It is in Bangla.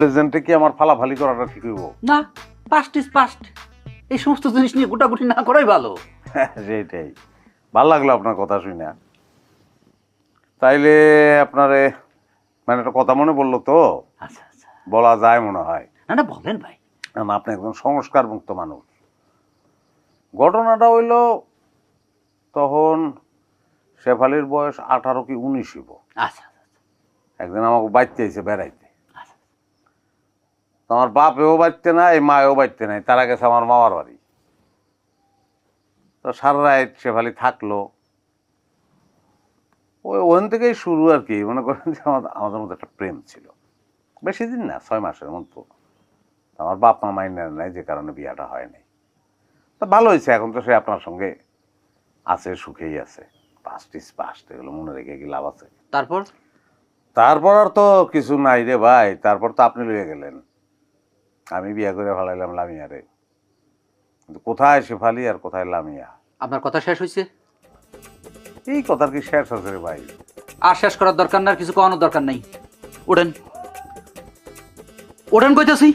প্রেজেন্টে কি আমার ফালাফালি করাটা ঠিক হইব? না পাস্ট ইজ পাস্ট এই সমস্ত জিনিস নিয়ে গোটাগুটি না করাই ভালো। সেইটাই। ভালো লাগল আপনার কথা শুনে। তাইলে আপনারে মানে একটা কথা মনে পড়ল তো? আচ্ছা আচ্ছা। বলা যায় মনে হয়। না না বলেন ভাই। কারণ আপনি একজন সংস্কার মুক্ত মানুষ। ঘটনাটা হইল তখন শেফালির বয়স আঠারো কি উনিশ হইব। আচ্ছা আচ্ছা একদিন আমাকে বাইতে আইছে বেড়াইতে। আচ্ছা আমার বাপেও বাড়তে নাই মায়েও বাড়তে নাই তারা গেছে আমার মামার বাড়ি। তো সারা রাত শেফালি থাকল। ওই ওখান থেকেই শুরু আর কি মনে করেন যে আমাদের আমাদের মধ্যে একটা প্রেম ছিল। বেশি দিন না ছয় মাসের মতো। আমার বাপ মা মাইনে নাই যে কারণে বিয়াটা হয় নাই। তো ভালো হয়েছে এখন তো সে আপনার সঙ্গে আছে সুখেই আছে। পাস্ট ইস পাস্ট এগুলো মনে রেখে কি লাভ আছে? তারপর? তারপর আর তো কিছু নাই রে ভাই তারপর তো আপনি লইয়া গেলেন। আমি বিয়ে করে ফেলাইলাম লামিয়ারে। কিন্তু কোথায় শেফালি আর কোথায় লামিয়া? আপনার কথা শেষ হয়েছে? এই কথার কি শেষ আছে রে ভাই? আর শেষ করার দরকার না কিছু কমানোর দরকার নাই। ওঠেন ওঠেন কইতেছি।